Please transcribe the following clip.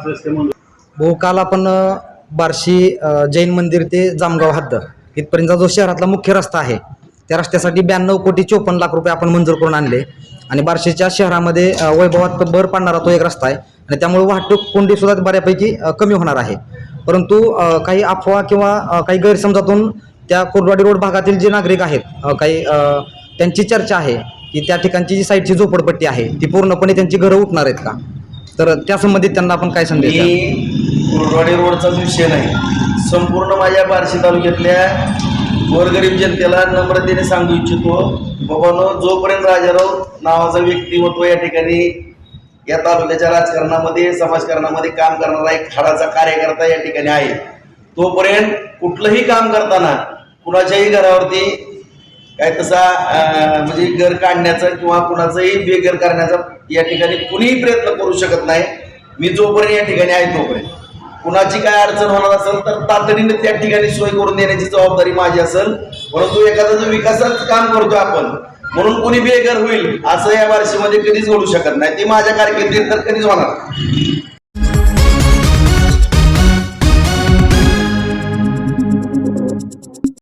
पाच आपण बार्शी जैन मंदिर ते जामगाव हद्द. इथपर्यंतचा जो शहरातला मुख्य रस्ता आहे त्या रस्त्यासाठी ब्याण्णव कोटी चोपन्न लाख रुपये आपण मंजूर करून आणले. आणि बार्शीच्या शहरामध्ये वैभवात भर पाडणारा तो एक रस्ता आहे. आणि त्यामुळे वाहतूक कोंडी सुद्धा बऱ्यापैकी कमी होणार आहे. परंतु काही अफवा किंवा काही गैरसमजातून त्या कोरडवाडी रोड भागातील जे नागरिक आहेत काही त्यांची चर्चा आहे की त्या ठिकाणची जी साईडची झोपडपट्टी आहे ती पूर्णपणे त्यांची घरं उठणार आहेत का? तर त्या संबंधित त्यांना आपण काय संदेश द्याल? मी कुर्डवाडी रोडचाच विषय नाही संपूर्ण माझ्या बार्शी तालुक्यातल्या गोरगरीब जनतेला नम्रतेने सांगू इच्छितो बाबानो जोपर्यंत राजाराव नावाचा व्यक्तिमत्व या ठिकाणी या तालुक्याच्या राजकारणामध्ये समाजकारणामध्ये काम करणारा एक हाडाचा कार्यकर्ता या ठिकाणी आहे तोपर्यंत कुठलंही काम करताना कुणाच्याही घरावरती काय तसा म्हणजे घर काढण्याचा किंवा कुणाचंही बेघर करण्याचा या ठिकाणी कुणीही प्रयत्न करू शकत नाही. मी जोपर्यंत या ठिकाणी आहे तोपर्यंत. कुणाची काय अडचण होणार असेल तर तातडीने त्या ठिकाणी सोय करून देण्याची जबाबदारी माझी असेल. परंतु एखादा जो विकासाचं काम करतोय आपण म्हणून कुणी बेघर होईल असं या वर्षीमध्ये कधीच घडू शकत नाही. ते माझ्या कारकिर्दीत तर कधीच होणार